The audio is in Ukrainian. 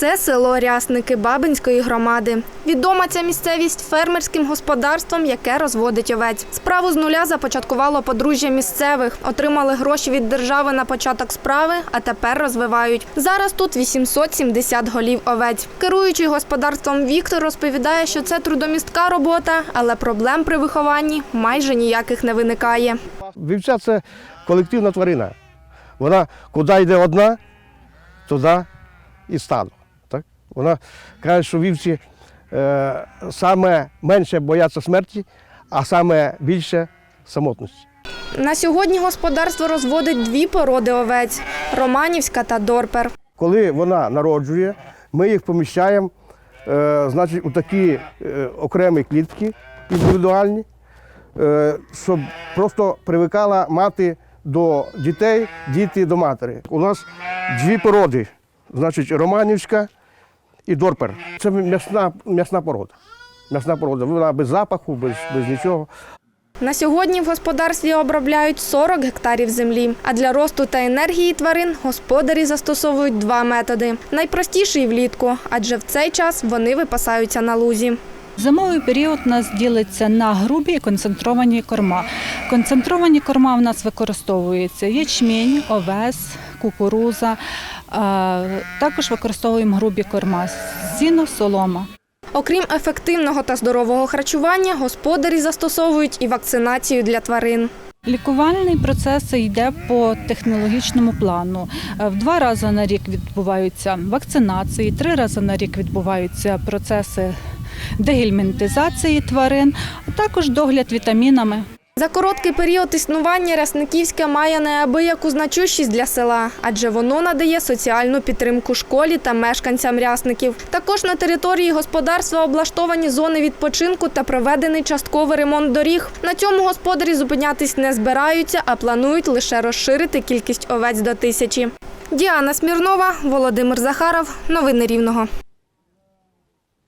Це село Рясники Бабинської громади. Відома ця місцевість фермерським господарством, яке розводить овець. Справу з нуля започаткувало подружжя місцевих. Отримали гроші від держави на початок справи, а тепер розвивають. Зараз тут 870 голів овець. Керуючий господарством Віктор розповідає, що це трудомістка робота, але проблем при вихованні майже ніяких не виникає. Вівця це колективна тварина. Вона куди йде одна, туди і стадо. Вона каже, що вівці е, саме менше бояться смерті, а саме більше самотності. На сьогодні господарство розводить дві породи овець романівська та дорпер. Коли вона народжує, ми їх поміщаємо е, значить, у такі е, окремі клітки індивідуальні, е, щоб просто привикала мати до дітей, діти до матері. У нас дві породи, значить, романівська і дорпер. Це м'ясна, м'ясна порода. М'ясна порода. Вона без запаху, без, без нічого. На сьогодні в господарстві обробляють 40 гектарів землі. А для росту та енергії тварин господарі застосовують два методи. Найпростіший влітку, адже в цей час вони випасаються на лузі. Зимовий період у нас ділиться на грубі і концентровані корма. Концентровані корма в нас використовуються ячмінь, овес, кукуруза. Також використовуємо грубі корма сіно, солома. Окрім ефективного та здорового харчування, господарі застосовують і вакцинацію для тварин. Лікувальний процес йде по технологічному плану. Е, В два рази на рік відбуваються вакцинації, три рази на рік відбуваються процеси дегельмінтизації тварин, а також догляд вітамінами. За короткий період існування Рясниківське має неабияку значущість для села, адже воно надає соціальну підтримку школі та мешканцям рясників. Також на території господарства облаштовані зони відпочинку та проведений частковий ремонт доріг. На цьому господарі зупинятись не збираються, а планують лише розширити кількість овець до тисячі. Діана Смірнова, Володимир Захаров. Новини Рівного.